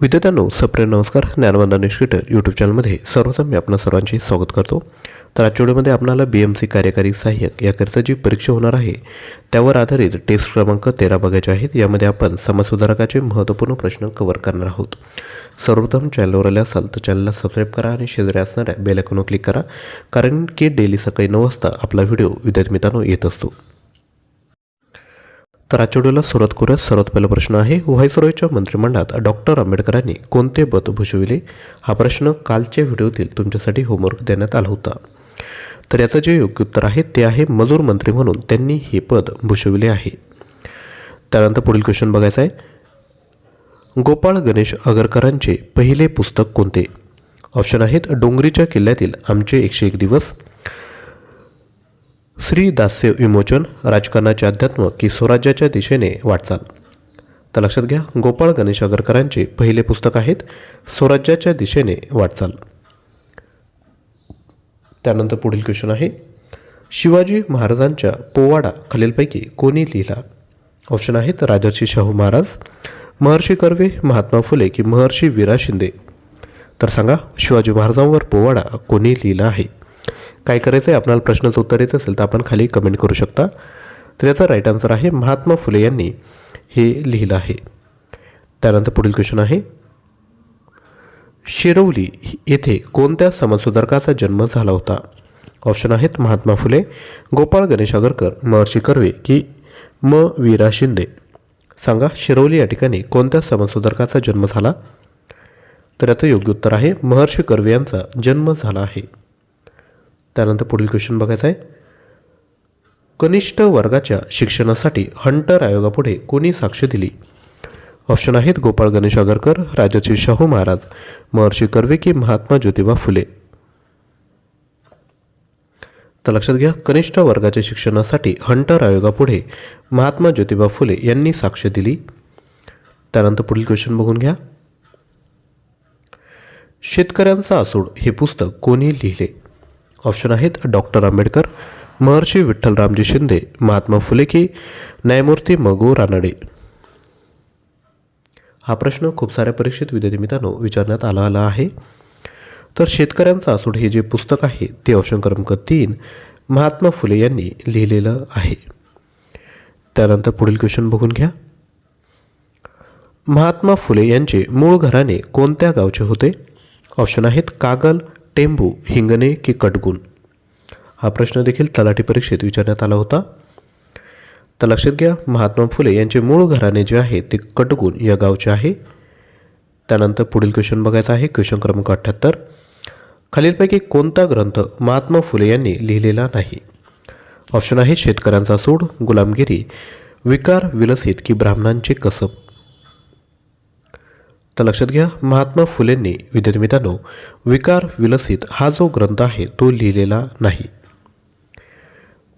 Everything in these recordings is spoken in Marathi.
विद्यार्थ्यांनो सप्रिय नमस्कार. ज्ञानवंदा निष्क्रिटर यूट्यूब चॅनलमध्ये सर्वप्रथम मी आपणा सर्वांचे स्वागत करतो. तर आजच्या व्हिडिओमध्ये आपणाला बी एम सी कार्यकारी सहाय्यक याकरिता जी परीक्षा होणार आहे त्यावर आधारित टेस्ट क्रमांक तेरा बघायचे आहेत. यामध्ये आपण समाजसुधारकाचे महत्त्वपूर्ण प्रश्न कव्हर करणार आहोत. सर्वप्रथम चॅनलवर आले असाल तर चॅनलला सबस्क्राईब करा आणि शेजारी असणाऱ्या बेलायकॉनवर क्लिक करा. कारण की डेली सकाळी नऊ वाजता आपला व्हिडिओ विद्यार्थी मित्रांनो येत असतो. तर आजच्या व्हिडिओला सुरुवात करूया. सर्वात पहिला प्रश्न आहे व्हायसरॉयच्या मंत्रिमंडळात डॉक्टर आंबेडकरांनी कोणते पद भूषविले? हा प्रश्न कालच्या व्हिडिओतील तुमच्यासाठी होमवर्क देण्यात आला होता. तर याचं जे योग्य उत्तर आहे ते आहे मजूर मंत्री म्हणून त्यांनी हे पद भूषविले आहे. त्यानंतर पुढील क्वेश्चन बघायचा आहे. गोपाळ गणेश आगरकरांचे पहिले पुस्तक कोणते? ऑप्शन आहेत डोंगरीच्या किल्ल्यातील आमचे एकशे एक दिवस श्री दास्य विमोचन राजकारणाचे अध्यात्म की स्वराज्याच्या दिशेने वाटचाल. तर लक्षात घ्या गोपाळ गणेश आगरकरांचे पहिले पुस्तक आहेत स्वराज्याच्या दिशेने वाटचाल. त्यानंतर पुढील क्वेश्चन आहे शिवाजी महाराजांच्या पोवाडा खालीलपैकी कोणी लिहिला? ऑप्शन आहेत राजर्षी शाहू महाराज महर्षी कर्वे महात्मा फुले की महर्षी वीरा शिंदे. तर सांगा शिवाजी महाराजांवर पोवाडा कोणी लिहिला आहे? काय करायचं आहे आपल्याला प्रश्नाचं उत्तर येत असेल तर आपण खाली कमेंट करू शकता. तर याचा राईट आन्सर आहे महात्मा फुले यांनी हे लिहिलं आहे. त्यानंतर पुढील क्वेश्चन आहे. शिरवली येथे कोणत्या समाजसुधारकाचा जन्म झाला होता? ऑप्शन आहेत महात्मा फुले गोपाळ गणेश आगरकर महर्षी कर्वे की म. वीरा शिंदे. सांगा शिरवली या ठिकाणी कोणत्या समाजसुधारकाचा जन्म झाला? तर याचं योग्य उत्तर आहे महर्षी कर्वे यांचा जन्म झाला आहे. त्यानंतर पुढील क्वेश्चन बघायचा आहे. कनिष्ठ वर्गाच्या शिक्षणासाठी हंटर आयोगापुढे कोणी साक्ष दिली? ऑप्शन आहेत गोपाळ गणेश आगरकर राजर्षी शाहू महाराज महर्षी कर्वे की महात्मा ज्योतिबा फुले. तर लक्षात घ्या कनिष्ठ वर्गाच्या शिक्षणासाठी हंटर आयोगापुढे महात्मा ज्योतिबा फुले यांनी साक्ष दिली. त्यानंतर पुढील क्वेश्चन बघून घ्या. शेतकऱ्यांचा आसूड हे पुस्तक कोणी लिहिले? ऑप्शन आहेत डॉक्टर आंबेडकर महर्षी विठ्ठलरामजी शिंदे महात्मा फुले की न्यायमूर्ती मगू रानडे. हा प्रश्न खूप साऱ्या परीक्षेत विद्यार्थी मित्रांनो विचारण्यात आला आला आहे. तर शेतकऱ्यांचा आसूड हे जे पुस्तक आहे ते ऑप्शन क्रमांक तीन महात्मा फुले यांनी लिहिलेलं आहे. त्यानंतर पुढील क्वेश्चन बघून घ्या. महात्मा फुले यांचे मूळ घराणे कोणत्या गावचे होते? ऑप्शन आहेत कागल टेंबू हिंगणे की कटगुण हा प्रश्न देखील तलाठी परीक्षेत विचारण्यात आला होता. तर लक्षात घ्या महात्मा फुले यांचे मूळ घराणे जे आहे ते कटगुण या गावचे आहे. त्यानंतर पुढील क्वेश्चन बघायचा आहे क्वेश्चन क्रमांक अठ्ठ्याहत्तर. खालीलपैकी कोणता ग्रंथ महात्मा फुले यांनी लिहिलेला नाही? ऑप्शन आहे शेतकऱ्यांचा सूड गुलामगिरी विकार विलसित की ब्राह्मणांचे कसब. तर लक्षात घ्या महात्मा फुलेंनी विद्यार्थी विकार विलसित हा जो ग्रंथ आहे तो लिहिलेला नाही.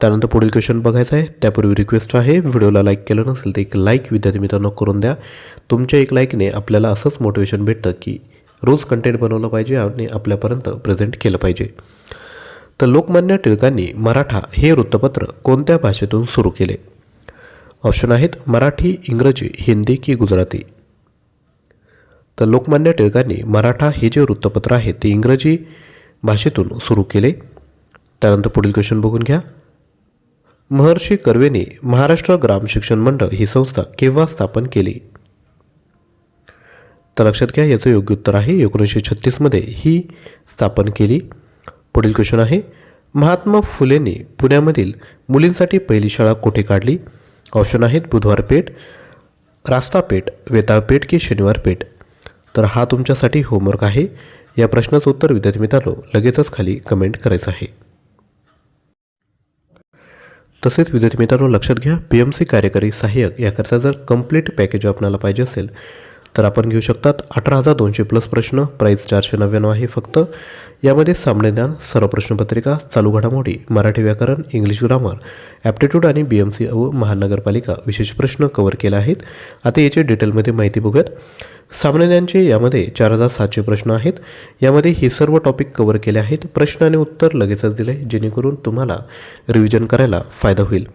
त्यानंतर पुढील क्वेश्चन बघायचा आहे. त्यापूर्वी रिक्वेस्ट आहे व्हिडिओला लाईक केलं नसेल तर एक लाईक विद्यार्थी मित्रांनो करून द्या. तुमच्या एक लाईकने आपल्याला असंच मोटिवेशन भेटतं की रोज कंटेंट बनवलं पाहिजे आणि आपल्यापर्यंत प्रेझेंट केलं पाहिजे. तर लोकमान्य टिळकांनी मराठा हे वृत्तपत्र कोणत्या भाषेतून सुरू केले? ऑप्शन आहेत मराठी इंग्रजी हिंदी की गुजराती. तर लोकमान्य टिळकांनी मराठा हे जे वृत्तपत्र आहे ते इंग्रजी भाषेतून सुरू केले. त्यानंतर पुढील क्वेश्चन बघून घ्या. महर्षी कर्वेने महाराष्ट्र ग्राम शिक्षण मंडळ ही संस्था केव्हा स्थापन केली? तर लक्षात घ्या याचं योग्य उत्तर आहे एकोणीसशे छत्तीसमध्ये ही स्थापन केली. पुढील क्वेश्चन आहे महात्मा फुलेंनी पुण्यामधील मुलींसाठी पहिली शाळा कुठे काढली? ऑप्शन आहेत बुधवार पेठ रास्ता पेठ वेताळपेठ की शनिवार पेठ तर हा तुमच्यासाठी होमवर्क आहे. या प्रश्नाचं उत्तर विद्यार्थी मित्रांनो लगेचच खाली कमेंट करायचं आहे. तसेच विद्यार्थी मित्रांनो लक्षात घ्या पी एम सी कार्यकारी सहाय्यक याकरता जर कंप्लीट पॅकेज आपणाला पाहिजे असेल तर आपण घेऊ शकतात अठरा हजार दोनशे प्लस प्रश्न. प्राईस चारशे नव्याण्णव आहे फक्त. यामध्ये सामान्य ज्ञान सर्व प्रश्नपत्रिका चालू घडामोडी मराठी व्याकरण इंग्लिश ग्रामर ॲप्टिट्यूड आणि बी एम सी व महानगरपालिका विशेष प्रश्न कव्हर केले आहेत. आता याची डिटेलमध्ये माहिती बघूयात. सामान्य यामध्ये चार हजार सातशे प्रश्न आहेत. यामध्ये हे सर्व टॉपिक कव्हर केले आहेत. प्रश्न आणि उत्तर लगेचच दिले जेणेकरून तुम्हाला रिव्हिजन करायला फायदा होईल.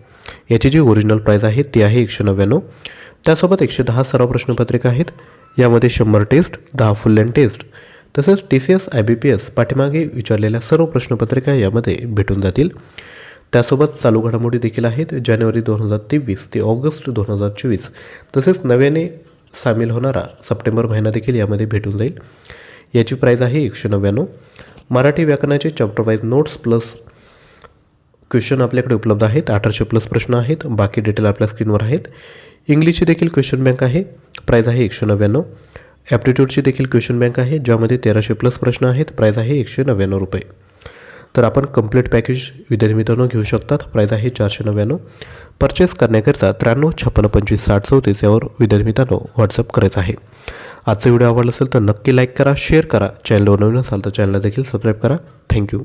याची जी ओरिजिनल प्राईज आहे ती आहे एकशे नव्याण्णव. त्यासोबत एकशे दहा सराव प्रश्नपत्रिका आहेत. यामध्ये शंभर टेस्ट दहा फुल लेंथ टेस्ट. तसेच T C S I B P S पाठीमागे विचारलेल्या सर्व प्रश्नपत्रिका यामध्ये भेटून जातील. त्यासोबत चालू घडामोडी देखील आहेत. जानेवारी दोन हजार तेवीस ते ऑगस्ट दोन हजार चोवीस. तसेच नव्याने सामील होणारा सप्टेंबर महिना देखील यामध्ये भेटून जाईल. याची प्राईज आहे एकशे नव्याण्णव. मराठी व्याकरणाचे chapter wise notes plus question आपल्याकडे उपलब्ध आहेत. अठराशे प्लस प्रश्न आहेत. बाकी डिटेल आपल्या स्क्रीनवर आहेत. इंग्लिशची देखील क्वेश्चन बँक आहे. प्राईज आहे एकशे नव्याण्णव. ॲप्टिट्यूडची देखील क्वेश्चन बँक आहे. ज्यामध्ये तेराशे प्लस प्रश्न आहेत. प्राईज आहे एकशे नव्याण्णव रुपये. तर आपण कंप्लीट पॅकेज विद्यार्थी मित्रांनो घेऊ शकतात. प्राईज आहे चारशे नव्याण्णव. परचेस करण्याकरिता त्र्याण्णव छप्पन्न पंचवीस साठ चौतीस यावर विद्यार्थी मित्रांनो व्हॉट्सअप करायचं आहे. आजचा व्हिडिओ आवडला असेल तर नक्की लाईक करा शेअर करा. चॅनलवर नवीन असाल तर चॅनलला देखील सबस्क्राईब करा. थँक्यू